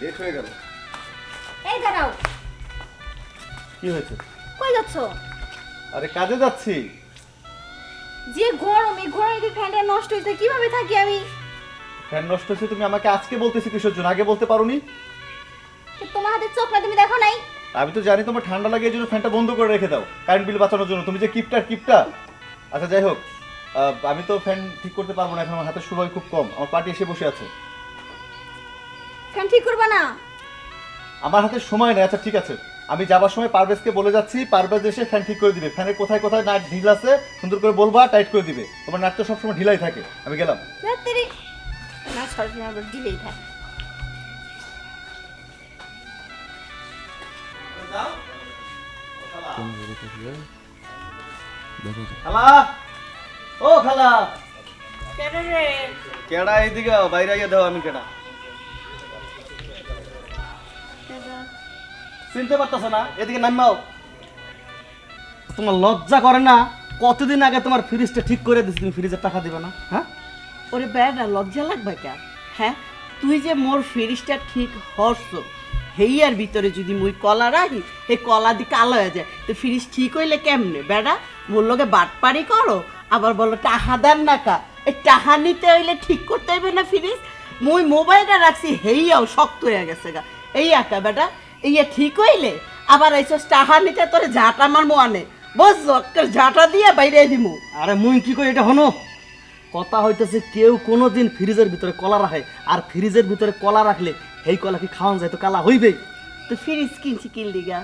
Late হয়ে গেল। এই দাঁড়াও। কি হয়েছে? কই যাচ্ছ? আরে কাজে যাচ্ছি। যে গরম এই গরমে যদি ফ্যানটা নষ্ট হয়েছে কীভাবে থাকি আমি? ফ্যান নষ্ট হয়েছে তুমি আমাকে আজকে বলতেছি কিসের জন্য? আগে বলতে পারোনি? তো তোমার হাতে চোখ না তুমি দেখো নাই? আমি তো জানি তোমার ঠান্ডা লাগে এই জন্য ফ্যানটা বন্ধ করে রেখে দাও কারেন্ট বিল বাঁচানোর জন্য। তুমি যে কিপটা কিপটা। আচ্ছা যাই হোক আহ, আমি তো ফ্যান ঠিক করতে পারব না এখন আমার হাতে সময় খুব কম। আমার পার্টি এসে বসে আছে। ফ্যান ঠিক করবা না? আমার হাতে সময় নেই আচ্ছা ঠিক আছে। আমি যাবার সময় পারভেজকে বলে যাচ্ছি পারভেজ এসে ফ্যান ঠিক করে দিবে। ফ্যানের কোথায় কোথায় নাট ঢিল আছে সুন্দর করে বলবা টাইট করে দিবে। তোমার নাট তো সবসময় ঢিলাই থাকে। আমি গেলাম। রাত্রি। না আবার দিলেই থাকে। খালা। ও খালা। কেন রে? কেডা এইদিকে বাইরে গিয়ে দাও আমি কেডা। চিনতে পারতেছো না? এদিকে নামাও তোমার লজ্জা করে না, কতদিন আগে তোমার ফ্রিজটা ঠিক করে দিছি তুমি ফ্রিজের টাকা দিবে না হ্যাঁ? ওরে বেড়া লজ্জা লাগবে কেন হ্যাঁ? তুই যে মোর ফিরিসটা ঠিক হরছ, হেইয়ার ভিতরে যদি মুই কলা রাখি এই কলা দি কালো হয়ে যায়। তো ফিরিস ঠিক হইলে কেমনে? বেড়া মোর লগে বাটপারি করো, আবার বলো টাহা দেন না কা? এই টাহা নিতে হইলে ঠিক করতে হইবে না ফ্রিজ? মুই মোবাইলটা রাখছি, হেইয়াও শক্ত হয়ে গেছে গা এই একা, বেটা এইয়া ঠিক হইলে আবার এইসব টাহা নিতে তোরে ঝাঁটা আমার মোয়ানে বুঝছ ঝাঁটা দিয়ে বাইরে দিমু। আরে মুই কি কই এটা হনো কথা হইতেছে কেউ কোনোদিন ফ্রিজের ভিতরে কলা রাখে আর ফ্রিজের ভিতরে কলা রাখলে এই কলা কি খাওয়ান যায়? তো কালা হইবেই। তো ফ্রিজ কিনছি কিন লেগা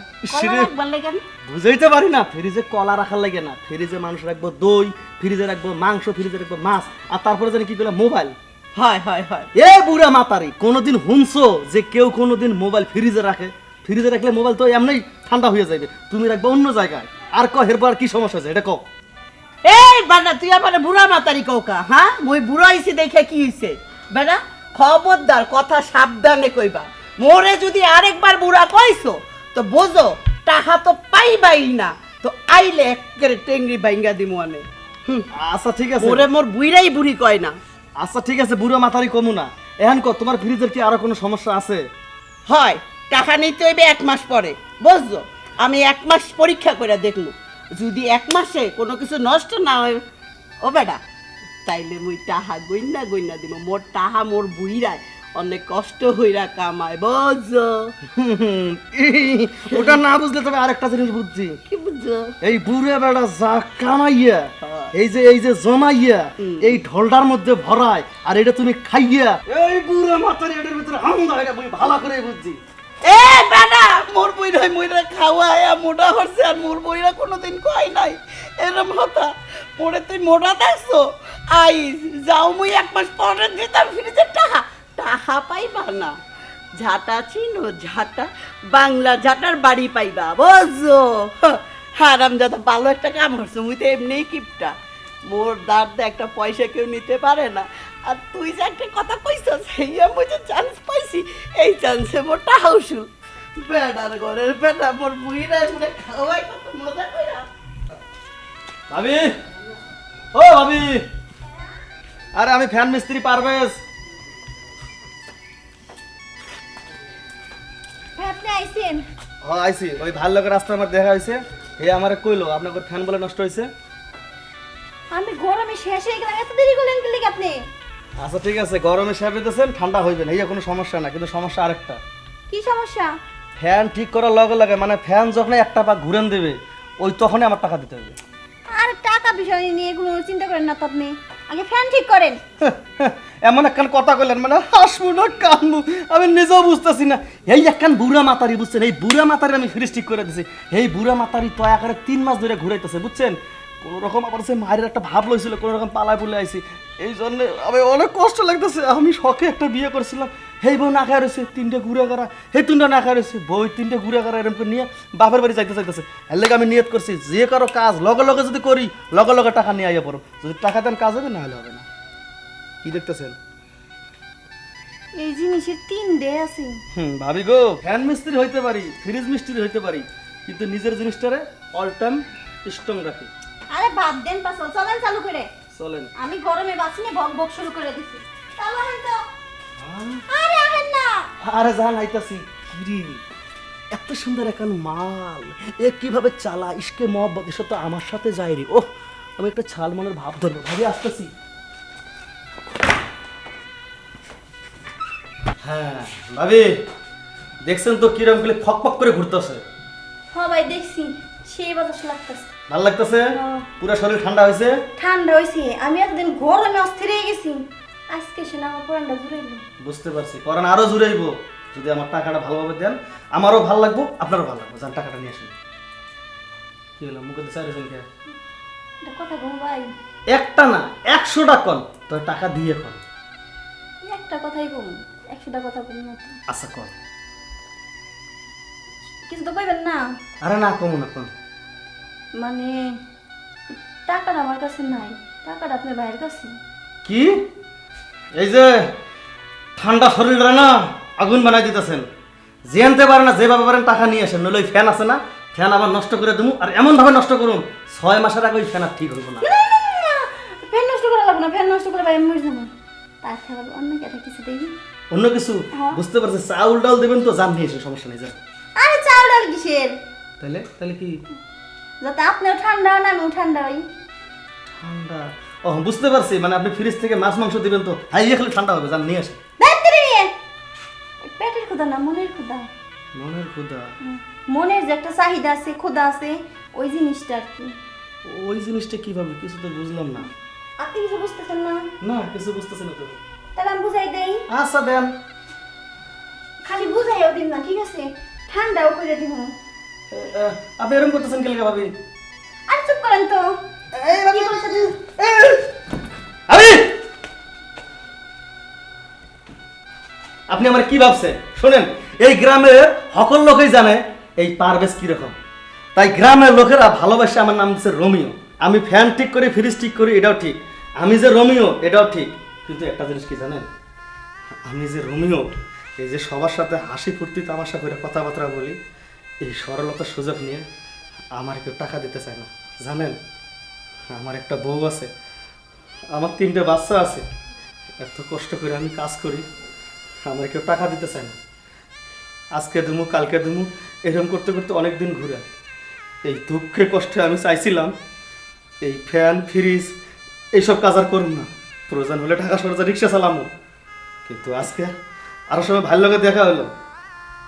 না? বুঝাইতে পারি না ফ্রিজে কলা রাখার লাগে না। ফ্রিজে মানুষ রাখব দই ফ্রিজে রাখব মাংস ফ্রিজে রাখব মাছ আর তারপরে জানি কি করলাম মোবাইল। হয় হয় হয়। এ বুড়া মাতারি কোনোদিন শুনছো যে কেউ কোনোদিন মোবাইল ফ্রিজে রাখে? ফ্রিজে রাখলে মোবাইল তো এমনি ঠান্ডা হয়ে যাবে। তুমি রাখবে অন্য জায়গায়। আর ক হেরবার কি সমস্যা আছে? এটা কও এই বানা তুই আমার বুড়া মাতারি কৌকা হ্যাঁ? মই বুড়া হইছি দেখে কি হইছে? বেটা খবরদার কথা সাবধানে কইবা। মোরে যদি আরেকবার বুড়া কইছো তো বোঝো টাকা তো পাইবাই না। তো আইলে একেবারে টেংরি বাইঙ্গা দিমু আনে হুম, আচ্ছা ঠিক আছে। মোরে মোর বুইরাই বুড়ি কয় না। আচ্ছা ঠিক আছে বুড়া মাতারি কমু না। এখন ক তোমার ফ্রিজের কি আরও কোনো সমস্যা আছে? হয়। টাকা নিতে হইবে এক মাস পরে। বুঝছ? আমি এক মাস পরীক্ষা করে দেখল। যদি এক মাসে কোনো কিছু নষ্ট না হয় ও বেটা তাইলে মুই টাহা গইনা গইনা দিব মোর টাহা মোর বুইরায় অনেক কষ্ট হইরা কামায় বুঝছ? ওটা না বুঝলে তবে আরেকটা জিনিস বুঝছি। কি বুঝছ? এই বুড়ে বেড়া যা কামাইয়া হ্যাঁ। এই যে এই যে জমাইয়া এই ঢলটার মধ্যে ভরায় আর এটা তুমি খাইয়া এই বুড়ে মাতারি এটার ভিতরে হামদা এটা বই ভালো করে বুঝছি। এ মোটা হচ্ছে আর কোনোদিন কয় নাই। এরম তুই মোটা দেখছ? আই, যাও মুই এক মাস পরে পাইবা না। চিনো বাংলা ঝাঁটার বাড়ি পাইবা, বুঝছ? হারাম যাতে ভালো একটা কাম করছ। মুই তো এমনিই কিপটা। মোর দাঁত একটা পয়সা কেউ নিতে পারে না। আর তুই যে একটা কথা কইছস সেই আমি যে চান্স পাইছি। এই চান্সে মোর শুল বেড়ার ঘরের বেটা মোর বুড়িরা মনে খাওয়াই কত মজা কইরা। ভাবি! ও ভাবি! আরে আমি ফ্যান মিস্ত্রি পারভেজ। আপনি আইছেন? হ আইছি। ওই ভালো লোকের রাস্তা আমার দেখা হয়েছে হে আমার কইলো আপনার ফ্যান বলে নষ্ট হয়েছে আমি গরমে শেষ হয়ে গেলাম এত দেরি করলেন কি লিগে আপনি? আচ্ছা ঠিক আছে গরমে সাহেব দিতেছেন ঠান্ডা হইবে না এই কোনো সমস্যা না কিন্তু সমস্যা আরেকটা। কি সমস্যা? ফ্যান ঠিক করার লগে লগে মানে ফ্যান যখন একটা পা ঘুরেন দেবে ওই তখনই আমার টাকা দিতে হবে। আর টাকা বিষয় নিয়ে এগুলো চিন্তা করেন না তো আপনি। আগে ফ্যান ঠিক করেন। এমন একখান কথা কইলেন মানে হাসবো না কানবো। আমি নিজেও বুঝতেছি না। এই একখান বুড়া মাতারি বুঝছেন? এই বুড়া মাতারি আমি ফ্রিজ ঠিক করে দিছি। এই বুড়া মাতারি তয়া করে তিন মাস ধরে ঘুরাইতেছে বুঝছেন? কোন রকম আবার সে মায়ের একটা ভাব লইছিল কোনো রকম পালায় পুলে আইছি। এই জন্য আমি অনেক কষ্ট লাগতেছে আমি শখে একটা বিয়ে করছিলাম। হেই বউ না খায় রয়েছে তিনটে ঘুরে করা হেই তিনটা না খায় রয়েছে বই তিনটে ঘুরে করা এরকম করে নিয়ে বাপের বাড়ি যাইতে চাইতেছে। এর লেগে আমি নিয়ত করছি যে কারও কাজ লগে লগে যদি করি লগে লগে টাকা নিয়ে আইয়া পড়ো যদি টাকা দেন কাজ হবে না হলে হবে না। কি দেখতেছেন? এই জিনিসের তিন ডে আছে। হুম ভাবি গো ফ্যান মিস্ত্রি হইতে পারি ফ্রিজ মিস্ত্রি হইতে পারি কিন্তু নিজের জিনিসটারে অল টাইম স্ট্রং রাখি। আরে বাদ দেন পাশো চলেন চালু করে। চলেন। আমি গরমে বাঁচিনি বক বক শুরু করে দিছি। চালু আহেন তো। আরে আহেন না। আরে জান আইতাছি কিরি? এত সুন্দর এখন মাল। এ কীভাবে চালা ইসকে মহব্বত এসব তো আমার সাথে যায় রে। ওহ আমি একটা ছাল মনের ভাব ধরবো ভাবি আসতেছি। হ্যাঁ ভাবি দেখছেন তো কিরম গুলি ফক ফক করে ঘুরতেছে? হ্যাঁ ভাই দেখছি। সেই বাতাস লাগতেছে। ভালো লাগতেছে। পুরো শরীর ঠান্ডা হয়েছে ঠান্ডা হয়েছে আমি একদিন গরমে অস্থির হয়ে গেছি। আজকে সে না আমার পরানটা জুড়াইল বুঝতে পারছি। করেন আরও জুড়াইবো যদি আমার টাকাটা ভালোভাবে দেন আমারও ভালো লাগবো আপনারও ভালো লাগবে। যান টাকাটা নিয়ে আসুন। কি হলো মুখে দিচ্ছে আরেকজন কে? কথা কম ভাই? একটা না একশোটা কন। তো টাকা দিয়ে কন। একটা কথাই কম। একশোটা কথা কম না। আচ্ছা কন। কিছু তো কইবেন না? আরে না কমু না কন মানে টাকাটা আমার কাছে নাই। টাকাটা আপনার ভাইয়ের কাছে কি? এই যে ঠান্ডা শরীরটা না আগুন বানাই দিতেছেন। জেনতে পারে না যেভাবে পারেন টাকা নিয়ে আসেন নইলে ফ্যান আছে না ফ্যান আবার নষ্ট করে দেবো আর এমন ভাবে নষ্ট করুন ছয় মাসের আগে ওই ফ্যান আর ঠিক হইব না। ফ্যান নষ্ট করা লাগবে না ফ্যান নষ্ট করে ভাই মরে যাব। খেলা অন্য কথা কিছু দেখি অন্য কিছু? হ্যাঁ। বুঝতে পারছি চাউল ডাল দেবেন তো জান নিয়ে এসে সমস্যা নেই যান। আরে চাউল আর কিসের? তাহলে তাহলে কি যাতে আপনিও ঠান্ডা হন আমিও ঠান্ডা হই। ঠান্ডা? ও বুঝতে পারছি মানে আপনি ফ্রিজ থেকে মাছ মাংস দিবেন তো? হাইয়ে খেলে ঠান্ডা হবে জান নিয়ে আসে দায়িত্ব নিয়ে? পেটের ক্ষুদা না মনের ক্ষুদা মনের ক্ষুদা মনের যে একটা চাহিদা আছে ক্ষুদা আছে ওই জিনিসটা আর কি। ওই জিনিসটা কীভাবে? কিছু তো বুঝলাম না। আপনি কিছু বুঝতেছেন না? না কিছু বুঝতেছি না তো। তাহলে আমি বুঝাই দেই। আচ্ছা দেন। খালি বুঝাইও দিন না ঠিক আছে? ঠান্ডাও করে দিব আপনি এরকম করতেছেন কেলকা ভাবি? আর চুপ করেন তো। কি বলছেন? আরে আপনি আমার কি ভাবছেন? শোনেন এই গ্রামের সকল লোকই জানে এই পারভেজ কীরকম। তাই গ্রামের লোকেরা ভালোবাসে আমার নাম দিচ্ছে রোমিও। আমি ফ্যান ঠিক করি ফ্রিজ ঠিক করি এটাও ঠিক। আমি যে রোমিও এটাও ঠিক। কিন্তু একটা জিনিস কি জানেন? আমি যে রোমিও এই যে সবার সাথে হাসি ফুর্তি তামাশা করে কথাবার্তা বলি এই সরলতার সুযোগ নিয়ে আমার কেউ টাকা দিতে চায় না। জানেন, আমার একটা বউ আছে, আমার তিনটে বাচ্চা আছে। এত কষ্ট করে আমি কাজ করি, আমার কেউ টাকা দিতে চায় না। আজকে দুমু, কালকে দুমু এরকম করতে করতে অনেক দিন ঘুরে। এই দুঃখে কষ্টে আমি চাইছিলাম, এই ফ্যান, ফ্রিজ, এইসব কাজ আর করুন না। প্রয়োজন হলে ঢাকা সরজা রিক্সা চালামো। কিন্তু আজকে আরও সময় ভালো লাগে দেখা হলো।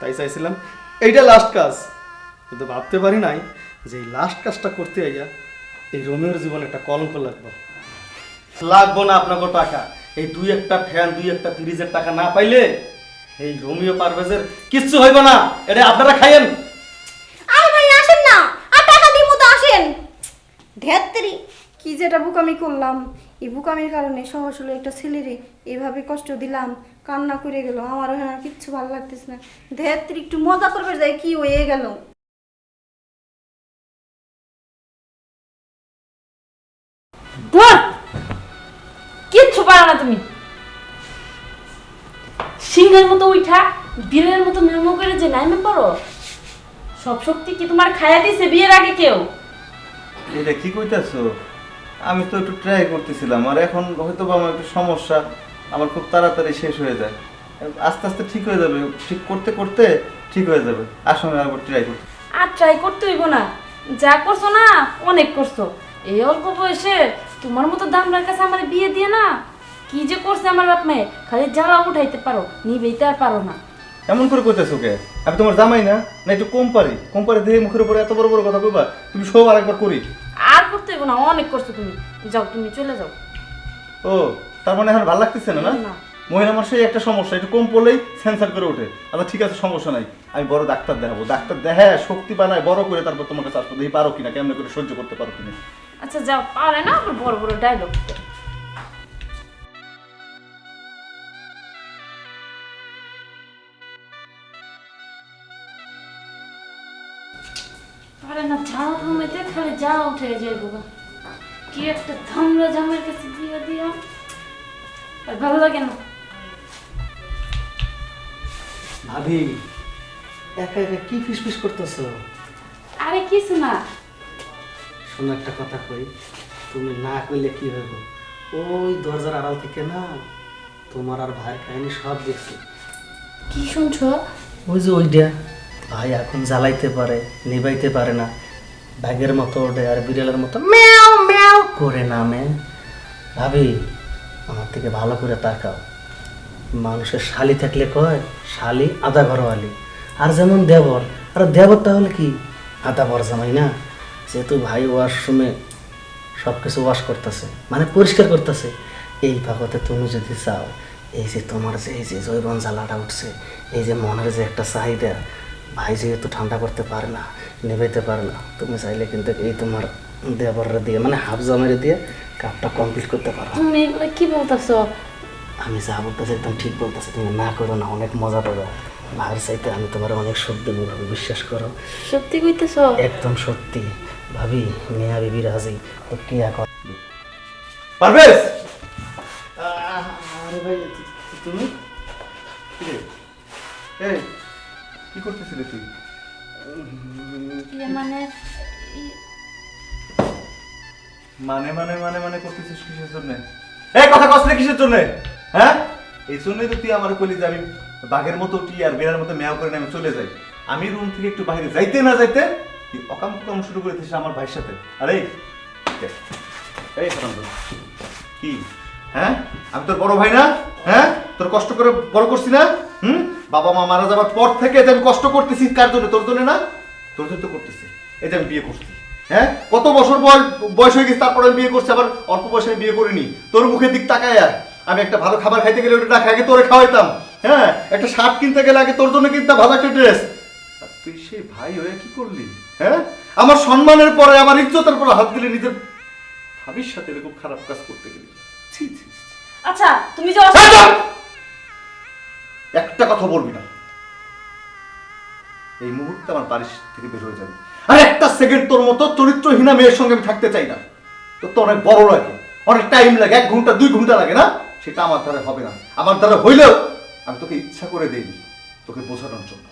তাই চাইছিলাম এইটা লাস্ট কাজ। কিন্তু ভাবতে পারি নাই যে এই লাস্ট কাজটা করতে আইয়া এই রোমিওর জীবনে একটা কলঙ্ক লাগবে। লাগবো না আপনাকে টাকা। এই দুই একটা ফ্যান দুই একটা ফ্রিজের টাকা না পাইলে এই রোমিও পারভেজের কিচ্ছু হইব না। এটা আপনারা খাইয়েন। ভাই, আসেন না। আসেন। কি যেটা বুকামি করলাম। এই বুকামির কারণে সহজ হলো একটা ছেলেরে এইভাবে কষ্ট দিলাম কান্না করে গেল। আমার ওখানে আর কিচ্ছু ভালো লাগতেছে না। ধ্যাত্তেরি একটু মজা করবে যায় কি হয়ে গেল। কিচ্ছু পারো না তুমি। সিংহের মতো উঠা বীরের মতো মেমো করে যে নাইমে পড়ো। সব শক্তি কি তোমার খায়া দিছে বিয়ের আগে কেউ? এটা কি কইতাছো? আমি তো একটু ট্রাই করতেছিলাম আর এখন হয়তো বা আমার একটু সমস্যা আমার খুব তাড়াতাড়ি শেষ হয়ে যায়। আস্তে আস্তে ঠিক হয়ে যাবে ঠিক করতে করতে ঠিক হয়ে যাবে। আসো আমি ট্রাই করতে আর ট্রাই করতে হইব না। যা করছ না অনেক করছ। এই অল্প বয়সে তোমার মতো দামরার কাছে আমার বিয়ে দিয়ে না কি যে করছে আমার বাপ মেয়ে খালি জ্বালা উঠাইতে পারো নিবেইতে আর পারো না। এমন করে কইতেছো কে? আমি তোমার জামাই না? না একটু কম পারি কম পারি দেখে মুখের উপরে এত বড় বড় কথা কইবা তুমি সব আরেকবার করি। হইব না অনেক করছ তুমি। যাও তুমি চলে যাও। ও তার মানে এখন ভালো লাগতেছে না না। মহিলা মানুষের একটা সমস্যা একটু কম পড়লেই সেন্সার করে ওঠে। আচ্ছা ঠিক আছে সমস্যা নাই। আমি বড় ডাক্তার দেখাবো। ডাক্তার দেখায় শক্তি বানায় বড় করে তারপর তোমাকে চাষ করতে পারো কিনা কেমন করে সহ্য করতে পারো কিনা আচ্ছা যাও। পারে না আবার বড় বড় ডায়লগ পারে না ঝাড়া ঘুমাইতে খালি যা উঠে যায় বাবা কি একটা ধামরা জামের কাছে দিয়ে দিয়া। আর ভালো লাগে না? ভাবি একা একা কি ফিস ফিস করতেছো? আরে কিছু না। শোনো একটা কথা কই তুমি না কইলে কি হইব? ওই দরজার আড়াল থেকে না তোমার আর ভাইয়ের কাহিনী সব দেখছি। কি শুনছো? ওই যে ওইটা। ভাই এখন জ্বালাইতে পারে নিবাইতে পারে না। ব্যাগের মতো ওঠে আর বিড়ালের মতো ম্যাও ম্যাও করে নামে। ভাবি, আমার থেকে ভালো করে তাকাও। মানুষের শালি থাকলে কয়, শালি আদা ঘরওয়ালি আর যেমন দেবর, আর দেবর তাহলে কি? আদা বর জামাই না? যেহেতু ভাই ওয়াশরুমে সব কিছু ওয়াশ করতেছে মানে পরিষ্কার করতেছে। এই ভাগতে তুমি যদি চাও, এই যে তোমার যে, এই যে জৈবন জ্বালাটা উঠছে, এই যে মনের যে একটা চাহিদা ভাই যেহেতু ঠান্ডা করতে পারে না নেবেতে পারে না তুমি চাইলে কিন্তু এই তোমার দেবররা দিয়ে মানে হাফ জামেরে দিয়ে কাপটা কমপ্লিট করতে পারো। তুমি এগুলো কি বলতেছো? আমি যা বলতেছি একদম ঠিক বলতেছি তুমি না করো না অনেক মজা পাবে। ভাইয়ের চাইতে আমি তোমার অনেক শব্দ ভাবে বিশ্বাস করো। সত্যি কইতেছো? একদম সত্যি। ভাবি মেয়া বিবি রাজি তো কি এখন পারভেজ! আরে ভাই তুমি? কি এই কি করতেছিলি তুই? ইয়ে মানে মানে মানে মানে মানে করতেছিস কিসের জন্য? এই কথা কষ্ট কিসের জন্য? হ্যাঁ? এই জন্যই তো তুই আমার কলি যে আমি বাঘের মতো উঠি আর বেড়ার মতো মেয়াও করে নিয়ে আমি চলে যাই। আমি রুম থেকে একটু বাইরে যাইতে না যাইতে তুই অকাম কুকাম শুরু করে দিস আমার ভাইয়ের সাথে। আরে এই কি? হ্যাঁ? আমি তোর বড় ভাই না? হ্যাঁ? তোর কষ্ট করে বড় করছি না? হুম? বাবা মা মারা যাবার পর থেকে আমি কষ্ট করতেছি, কার জন্য? তোর জন্য না? তোর জন্য তো করতেছি। এই যে আমি বিয়ে করছি। হ্যাঁ? কত বছর বয়স হয়ে গেছে, তারপরে আমি বিয়ে করছি, আবার অল্প বয়সে আমি বিয়ে করিনি। তোর মুখের দিক তাকায় আর। আমি একটা ভালো খাবার খাইতে গেলে ওটা না খাই, আগে তোরে খাওয়াইতাম। হ্যাঁ? একটা শার্ট কিনতে গেলে আগে তোর জন্য কিনতাম, ভালো একটা ড্রেস। তুই সেই ভাই হয়ে কি করলি? হ্যাঁ? আমার সম্মানের পরে, আমার ইজ্জতের পরে হাত দিলে নিজের ভাবির সাথে এরকম খারাপ কাজ করতে গেলি। আচ্ছা তুমি যে! একটা কথা বলবি না। এই মুহূর্তে আমার বাড়ি থেকে বের হয়ে যাবে। আর একটা সেকেন্ড তোর মতো চরিত্রহীনা মেয়ের সঙ্গে আমি থাকতে চাই না। তোর তো অনেক বড় লাগে। অনেক টাইম লাগে এক ঘণ্টা দুই ঘণ্টা লাগে না? সেটা আমার দ্বারা হবে না। আমার দ্বারা হইলেও আমি তোকে ইচ্ছা করে দেইনি। তোকে বোঝানোর জন্য।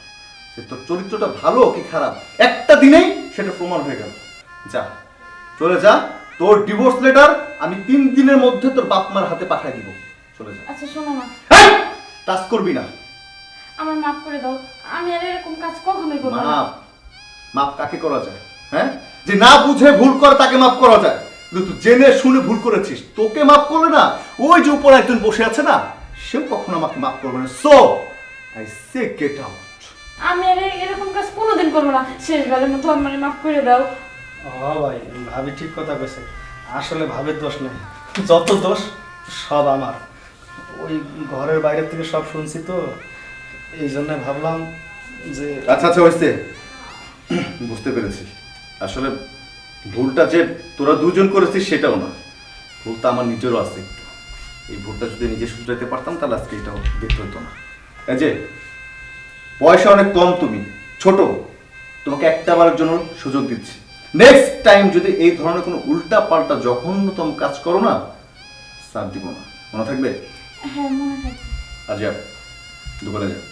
যে তোর চরিত্রটা ভালো কি খারাপ? একটা দিনেই সেটা প্রমাণ হয়ে গেল। যা চলে যা। তোর ডিভোর্স লেটার আমি তিন দিনের মধ্যে তোর বাপ মার হাতে পাঠিয়ে দিব। চলে যা। আচ্ছা শোনো না! টাচ করবি না। আমার মাফ করে দাও। আমি আর এরকম কাজ কখনোই করব না। মাপ মাপ কাকে করা যায় হ্যাঁ? যে না বুঝে ভুল করে তাকে মাপ করা যায়। কিন্তু তুই জেনে শুনে ভুল করেছিস। তোকে মাপ করলে না ওই যে উপরে একজন বসে আছে না সেও কখনো আমাকে মাফ করবে না। So I say get out আমি আর এরকম কাজ কোনোদিন করব না। শেষবারের মতো আমার মাফ করে দাও। ভাই, ভাবি ঠিক কথা কইছে। আসলে ভাবের দোষ নেই। যত দোষ, সব আমার। ওই ঘরের বাইরে থেকে সব শুনছি তো, এই জন্য ভাবলাম যে আচ্ছা আচ্ছা হয়েছে বুঝতে পেরেছি। আসলে ভুলটা যে তোরা দুজন করেছিস সেটাও না। ভুলটা আমার নিজেরও আছে একটু। এই ভুলটা যদি নিজে শুধরাতে পারতাম, তাহলে আজকে এটাও দেখতে হতো না। এই যে, পয়সা অনেক কম তুমি, ছোট। তোমাকে একটা বারের জন্য সুযোগ দিচ্ছি। নেক্সট টাইম যদি এই ধরনের কোনো উল্টা পাল্টা জঘন্যতম কাজ করো না সার দিব না। মনে থাকবে? হ্যাঁ মনে থাকবে। আজ যাও দোকানে যাও।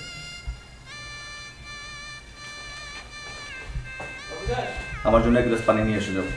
আমার জন্য এক গ্লাস পানি নিয়ে এসে যাও।